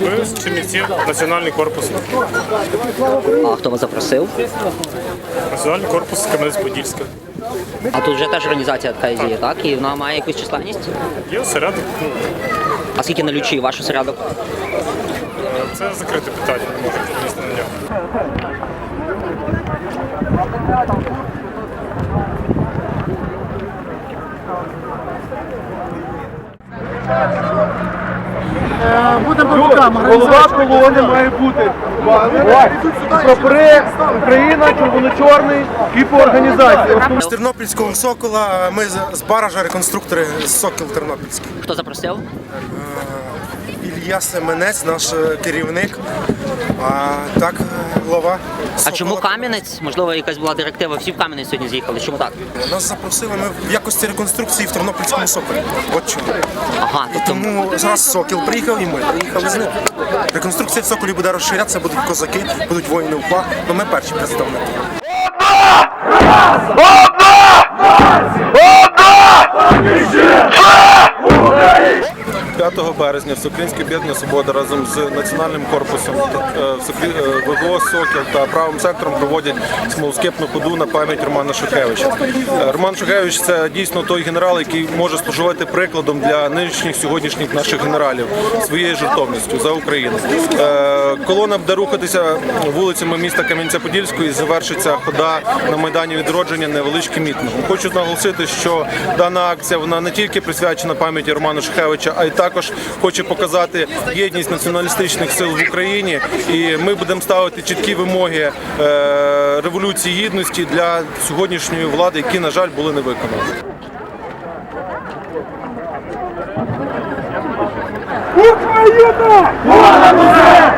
Ми з національний корпус. А хто вас запросив? Національний корпус Кам'янець-Подільська. А тут вже теж організація така є, так? І вона має якусь численність? Є осередок. Ну. А скільки налючі ваш осередок? Це закрите питання, не можу відповісти на нього. Голова колони має бути. Прапори Україна, червоно-чорний, організації. З Тернопільського сокола ми з баража реконструктори з Сокіл Тернопільський. Хто запросив? Ілля Семенець, наш е, керівник. А так, е, глава. А чому Кам'янець? Можливо, якась була директива, всі в Кам'янець сьогодні з'їхали. Чому так? Нас запросили ми в якості реконструкції в Тернопільському соколі. От чому. Ага, тобто Тому зараз Сокіл приїхав і ми приїхали ним. Реконструкція в буде розширятися, будуть козаки, будуть воїни УПА. Ну ми перші представники. 5 березня Всеукраїнське об'єднання Свобода разом з національним корпусом е, е, ВВО Сокіл та правим сектором проводять смолоскипну ходу на пам'ять Романа Шухевича. Е, Роман Шухевич це дійсно той генерал, який може служити прикладом для нинішніх сьогоднішніх наших генералів своєю жертовністю за Україну. Колона буде рухатися вулицями міста Кам'янця-Подільського і завершиться хода на майдані відродження невеличким мітингом. Хочу наголосити, що дана акція вона не тільки присвячена пам'яті Романа Шухевича, а й також хоче показати єдність націоналістичних сил в Україні. І ми будемо ставити чіткі вимоги е, революції гідності для сьогоднішньої влади, які, на жаль, були не виконані. Україна! Україна!